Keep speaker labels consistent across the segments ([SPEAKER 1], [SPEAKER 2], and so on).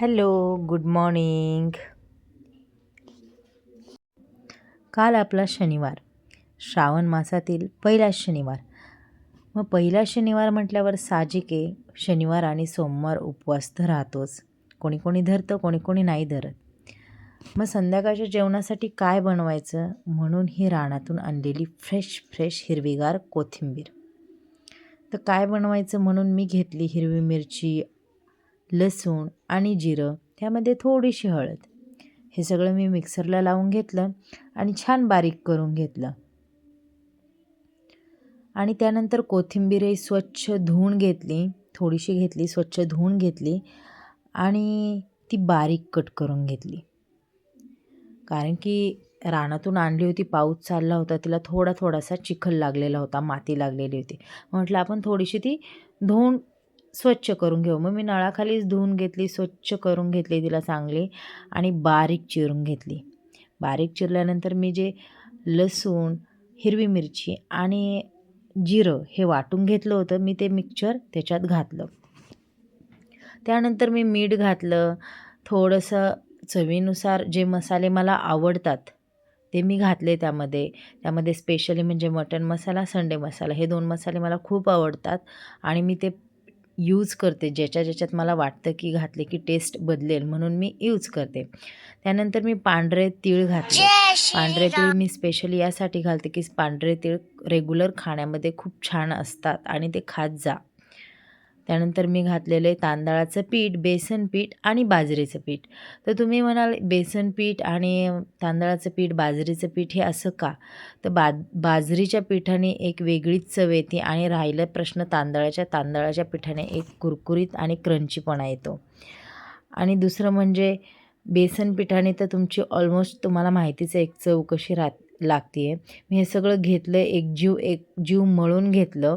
[SPEAKER 1] Hello good morning काल आपला शनिवार. श्रावण मासातील पहिला शनिवार. मग पहिला शनिवार म्हटल्यावर साहजिक आहे शनिवार आणि सोमवार उपवास तर राहतोच. कोणी कोणी धरतं कोणी कोणी नाही धरत. मग संध्याकाळच्या जेवणासाठी काय बनवायचं? म्हणून ही रानातून आणलेली फ्रेश फ्रेश हिरवीगार कोथिंबीर. तर काय बनवायचं म्हणून मी घेतली हिरवी मिरची लसूण आणि जिरं त्यामध्ये थोडीशी हळद. हे सगळं मी मिक्सरला लावून घेतलं आणि छान बारीक करून घेतलं. आणि त्यानंतर कोथिंबीरही स्वच्छ धुवून घेतली थोडीशी घेतली स्वच्छ धुवून घेतली आणि ती बारीक कट करून घेतली. कारण की रानातून आणली होती पाऊस चालला होता तिला थोडा थोडासा चिखल लागलेला होता माती लागलेली होती. म्हटलं आपण थोडीशी ती धुवून स्वच्छ करून घेऊ. मग मी नळाखालीच धुवून घेतली स्वच्छ करून घेतली तिला चांगली आणि बारीक चिरून घेतली. बारीक चिरल्यानंतर मी जे लसूण हिरवी मिरची आणि जिरं हे वाटून घेतलं होतं मी ते मिक्सचर त्याच्यात घातलं. त्यानंतर मी मीठ घातलं. थोडंसं चवीनुसार जे मसाले मला आवडतात ते मी घातले त्यामध्ये. त्यामध्ये स्पेशली म्हणजे मटन मसाला संडे मसाला हे दोन मसाले मला खूप आवडतात आणि मी ते यूज करते. ज्याच्या ज्याच्यात मला वाटतं की घातले की टेस्ट बदलेल म्हणून मी यूज करते. त्यानंतर मी पांढरे तीळ घातले. पांढरे तीळ मी स्पेशली यासाठी घालते की पांढरे तीळ रेग्युलर खाण्यामध्ये खूप छान असतात आणि ते खात जा. त्यानंतर मी घातलेले तांदळाचं पीठ बेसन पीठ आणि बाजरीचं पीठ. तर तुम्ही म्हणाल बेसन पीठ आणि तांदळाचं पीठ बाजरीचं पीठ हे असं का? तर बा बाजरीच्या पिठाने एक वेगळीच चव येते आणि राहिलं प्रश्न तांदळाच्या तांदळाच्या पिठाने एक कुरकुरीत आणि क्रंचीपणा येतो. आणि दुसरं म्हणजे बेसन पिठाने तर तुमची ऑलमोस्ट तुम्हाला माहितीच आहे एक चव कशी राहत. लागते आहे मी हे सगळं घेतलं एक जीव एक जीव मळून घेतलं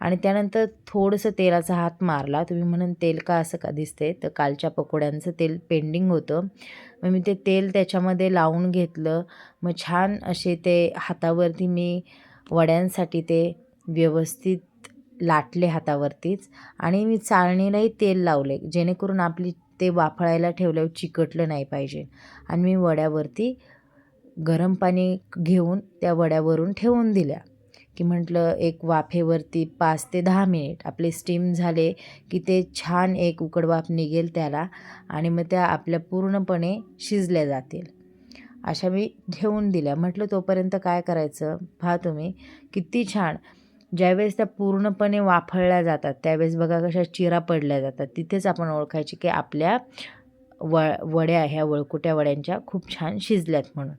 [SPEAKER 1] आणि त्यानंतर थोडंसं तेलाचा हात मारला. तुम्ही म्हणून तेल का असं का दिसते तर कालच्या पकोड्यांचं तेल पेंडिंग होतं. मग मी ते तेल त्याच्यामध्ये लावून घेतलं. मग छान असे ते हातावरती मी वड्यांसाठी ते व्यवस्थित लाटले हातावरतीच आणि मी चाळणीलाही तेल लावले. जेणेकरून आपली ते वाफळायला ठेवल्यावर चिकटलं नाही पाहिजे. आणि मी वड्यावरती गरम पाणी घेऊन त्या वड्यावरून ठेवून दिल्या. की म्हटलं एक वाफेवरती पाच ते दहा मिनिट. आपले स्टीम झाले की ते छान एक उकडवाफ निघेल त्याला आणि मग त्या आपल्या पूर्णपणे शिजल्या जातील. अशा मी ठेवून दिल्या. म्हटलं तोपर्यंत काय करायचं? पहा तुम्ही किती छान. ज्यावेळेस त्या पूर्णपणे वाफळल्या जातात त्यावेळेस बघा कशा चिरा पडल्या जातात. तिथेच आपण ओळखायची की आपल्या व वड्या ह्या वळकुट्या वड्यांच्या खूप छान शिजल्यात म्हणून.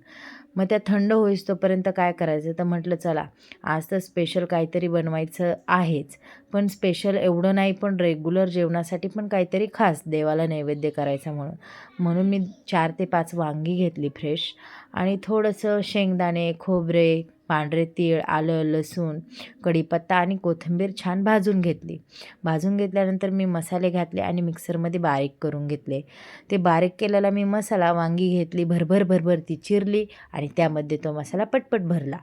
[SPEAKER 1] मग त्या थंड होईस तोपर्यंत काय करायचं? तर म्हटलं चला आज तर स्पेशल काहीतरी बनवायचं आहेच पण स्पेशल एवढं नाही पण रेग्युलर जेवणासाठी पण काहीतरी खास देवाला नैवेद्य करायचं म्हणून. म्हणून मी चार ते पाच वांगी घेतली फ्रेश आणि थोडंसं शेंगदाणे खोबरे पांढरे तीळ आलं लसूण कढीपत्ता आणि कोथिंबीर छान भाजून घेतली. भाजून घेतल्यानंतर मी मसाले घातले आणि मिक्सरमध्ये बारीक करून घेतले. ते बारीक केलेला मी मसाला वांगी घेतली भरभर भरभर ती चिरली आणि त्यामध्ये तो मसाला पटपट भरला.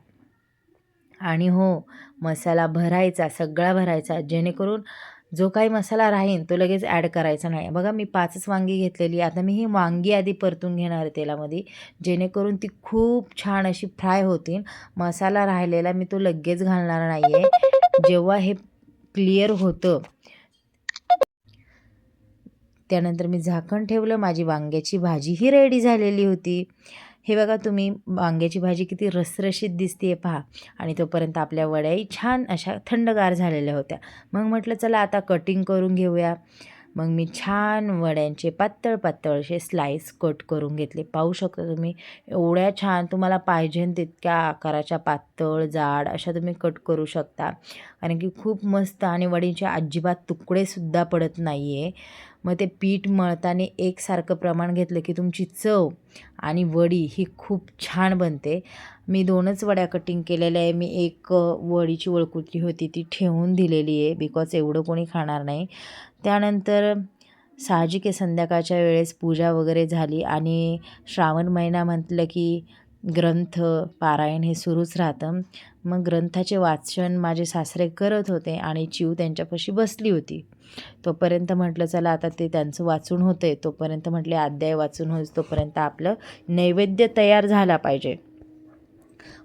[SPEAKER 1] आणि हो मसाला भरायचा सगळा भरायचा जेणेकरून जो काही मसाला राहीन तो लगेच ॲड करायचा नाही. बघा मी पाचच वांगी घेतलेली आता मी ही वांगी आधी परतून घेणार आहे तेलामध्ये जेणेकरून ती खूप छान अशी फ्राय होतील. मसाला राहिलेला मी तो लगेच घालणार नाही आहे जेव्हा हे क्लिअर होतं त्यानंतर मी झाकण ठेवलं. माझी वांग्याची भाजी ही रेडी झालेली होती. हे बघा तुम्ही वांग्याची भाजी किती रसरशीत दिसते आहे पहा. आणि तोपर्यंत आपल्या वड्याही छान अशा थंडगार झालेल्या होत्या. मग म्हटलं चला आता कटिंग करून घेऊया. मग मी छान वड्यांचे पातळ पातळ असे स्लाईस कट करून घेतले. पाहू शकता तुम्ही एवढ्या छान तुम्हाला पाहिजे तितक्या आकाराच्या पातळ जाड अशा तुम्ही कट करू शकता. कारण की खूप मस्त आणि वडीचे अजिबात तुकडेसुद्धा पडत नाही आहे मग ते पीठ मळताना एकसारखं प्रमाण घेतलं की तुमची चव आणि वडी ही खूप छान बनते. मी दोनच वड्या कटिंग केलेल्या आहे. मी एक वडीची वळकुटी होती ती ठेवून दिलेली आहे बिकॉज एवढं कोणी खाणार नाही. त्यानंतर साहजिक आहे संध्याकाळच्या वेळेस पूजा वगैरे झाली आणि श्रावण महिना म्हटलं की ग्रंथ पारायण हे सुरूच राहतं. मग ग्रंथाचे वाचन माझे सासरे करत होते आणि चिव त्यांच्यापाशी बसली होती. तोपर्यंत म्हटलं चला आता ते त्यांचं वाचून होतं आहे तोपर्यंत म्हटले अध्याय वाचून होईस तोपर्यंत आपलं नैवेद्य तयार झाला पाहिजे.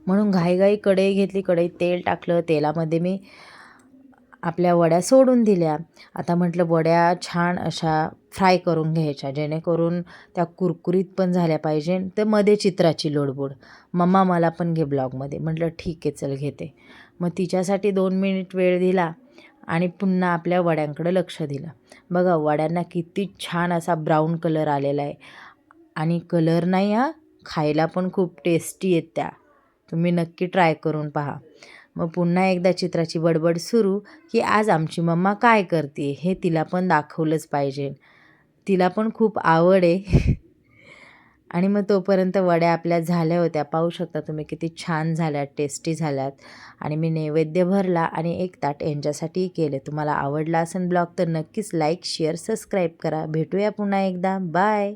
[SPEAKER 1] म्हणून घाईघाई कढई घेतली कढईत तेल टाकलं. तेलामध्ये मी आपल्या वड्या सोडून दिल्या. आता म्हटलं वड्या छान अशा फ्राय करून घ्यायच्या जेणेकरून त्या कुरकुरीत पण झाल्या पाहिजे तर मध्ये चित्राची लोडबोड. मम्मा मला पण घे ब्लॉगमध्ये. म्हटलं ठीक आहे चल घेते. मग तिच्यासाठी दोन मिनिट वेळ दिला आणि पुन्हा आपल्या वड्यांकडे लक्ष दिलं. बघा वड्यांना किती छान असा ब्राऊन कलर आलेला आहे आणि कलर नाही हा. खायला पण खूप टेस्टी आहेत त्या. तुम्ही नक्की ट्राय करून पहा. मग पुन्हा एकदा चित्राची बडबड सुरू की आज आमची मम्मा काय करते हे तिला पण दाखवलंच पाहिजे. तिला पण खूप आवड आहे. आणि मग तोपर्यंत वड्या आपल्या झाल्या होत्या. पाहू शकता तुम्ही किती छान झाल्यात टेस्टी झाल्यात. आणि मी नैवेद्य भरला आणि एक ताट यांच्यासाठी केले. तुम्हाला आवडला असेल ब्लॉग तर नक्कीच लाईक शेअर सबस्क्राईब करा. भेटूया पुन्हा एकदा. बाय